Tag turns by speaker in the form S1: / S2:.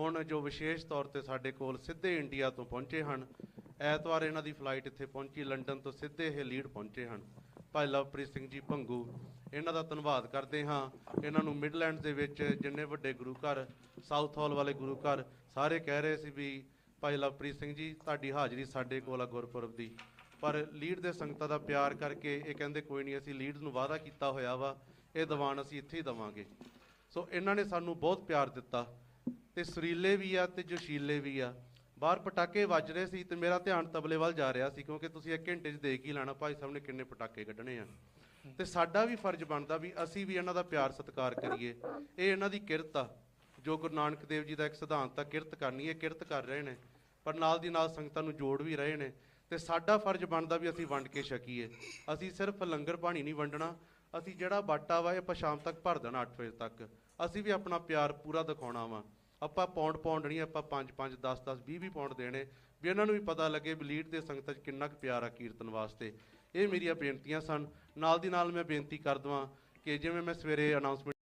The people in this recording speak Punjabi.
S1: ਹੁਣ ਜੋ ਵਿਸ਼ੇਸ਼ ਤੌਰ ਤੇ ਸਾਡੇ ਕੋਲ ਸਿੱਧੇ ਇੰਡੀਆ ਤੋਂ ਪਹੁੰਚੇ ਹਨ, ਐਤਵਾਰ ਇਹਨਾਂ ਦੀ ਫਲਾਈਟ ਇੱਥੇ ਪਹੁੰਚੀ, ਲੰਡਨ ਤੋਂ ਸਿੱਧੇ ਇਹ ਲੀਡ ਪਹੁੰਚੇ ਹਨ। ਭਾਈ ਲਵਪ੍ਰੀਤ ਸਿੰਘ ਜੀ ਭੰਗੂ, ਇਹਨਾਂ ਦਾ ਧੰਨਵਾਦ ਕਰਦੇ ਹਾਂ। ਇਹਨਾਂ ਨੂੰ ਮਿਡਲੈਂਡ ਦੇ ਵਿੱਚ ਜਿੰਨੇ ਵੱਡੇ ਗੁਰੂ ਘਰ ਸਾਊਥ ਹਾਲ ਵਾਲੇ ਗੁਰੂ ਘਰ ਸਾਰੇ ਕਹਿ ਰਹੇ ਸੀ ਵੀ ਭਾਈ ਲਵਪ੍ਰੀਤ ਸਿੰਘ ਜੀ, ਤੁਹਾਡੀ ਹਾਜ਼ਰੀ ਸਾਡੇ ਕੋਲ ਆ ਗੁਰਪੁਰਬ ਦੀ। ਪਰ ਲੀਡ ਦੇ ਸੰਗਤਾਂ ਦਾ ਪਿਆਰ ਕਰਕੇ ਇਹ ਕਹਿੰਦੇ ਕੋਈ ਨਹੀਂ, ਅਸੀਂ ਲੀਡ ਨੂੰ ਵਾਅਦਾ ਕੀਤਾ ਹੋਇਆ ਵਾ, ਇਹ ਦੀਵਾਨ ਅਸੀਂ ਇੱਥੇ ਹੀ ਦਵਾਂਗੇ। ਸੋ ਇਹਨਾਂ ਨੇ ਸਾਨੂੰ ਬਹੁਤ ਪਿਆਰ ਦਿੱਤਾ। ਤੇ ਸੁਰੀਲੇ ਵੀ ਆ ਤੇ ਜੋਸ਼ੀਲੇ ਵੀ ਆ। ਬਾਹਰ ਪਟਾਕੇ ਵੱਜ ਰਹੇ ਸੀ ਤੇ ਮੇਰਾ ਧਿਆਨ ਤਬਲੇ ਵੱਲ ਜਾ ਰਿਹਾ ਸੀ ਕਿਉਂਕਿ ਤੁਸੀਂ ਇੱਕ ਘੰਟੇ 'ਚ ਦੇਖ ਹੀ ਲੈਣਾ ਭਾਈ ਸਾਹਿਬ ਨੇ ਕਿੰਨੇ ਪਟਾਕੇ ਕੱਢਣੇ ਆ। ਤੇ ਸਾਡਾ ਵੀ ਫਰਜ਼ ਬਣਦਾ ਵੀ ਅਸੀਂ ਵੀ ਇਹਨਾਂ ਦਾ ਪਿਆਰ ਸਤਿਕਾਰ ਕਰੀਏ। ਇਹ ਇਹਨਾਂ ਦੀ ਕਿਰਤ ਆ। ਜੋ ਗੁਰੂ ਨਾਨਕ ਦੇਵ ਜੀ ਦਾ ਇੱਕ ਸਿਧਾਂਤ ਆ, ਕਿਰਤ ਕਰਨੀ ਹੈ, ਕਿਰਤ ਕਰ ਰਹੇ ਨੇ, ਪਰ ਨਾਲ ਦੀ ਨਾਲ ਸੰਗਤਾਂ ਨੂੰ ਜੋੜ ਵੀ ਰਹੇ ਨੇ। ਤੇ ਸਾਡਾ ਫਰਜ਼ ਬਣਦਾ ਵੀ ਅਸੀਂ ਵੰਡ ਕੇ ਛਕੀਏ। ਅਸੀਂ ਸਿਰਫ ਲੰਗਰ ਪਾਣੀ ਨਹੀਂ ਵੰਡਣਾ, ਅਸੀਂ ਜਿਹੜਾ ਬਾਟਾ ਵਾ ਇਹ ਆਪਾਂ ਸ਼ਾਮ ਤੱਕ ਭਰ ਦੇਣਾ 8 ਵਜੇ ਤੱਕ। ਅਸੀਂ ਵੀ ਆਪਣਾ ਪਿਆਰ ਪੂਰਾ ਦਿਖਾਉਣਾ ਵਾ। ਆਪਾਂ ਪੌਂਡ ਪੌਂਡ ਨਹੀਂ, ਆਪਾਂ 5 5 10 10 20 20 ਪੌਂਡ ਦੇਣੇ। ਵੀ ਇਹਨਾਂ ਨੂੰ ਵੀ ਪਤਾ ਲੱਗੇ ਵੀ ਲੀਡ ਦੇ ਸੰਗਤਾਂ 'ਚ ਕਿੰਨਾ ਕੁ ਪਿਆਰ ਆ ਕੀਰਤਨ ਵਾਸਤੇ। ਇਹ ਮੇਰੀਆਂ ਬੇਨਤੀਆਂ ਸਨ। ਨਾਲ ਦੀ ਨਾਲ ਮੈਂ ਬੇਨਤੀ ਕਰ ਦਵਾਂ ਕਿ ਜਿਵੇਂ ਮੈਂ ਸਵੇਰੇ ਅਨਾਉਂਸਮੈਂਟ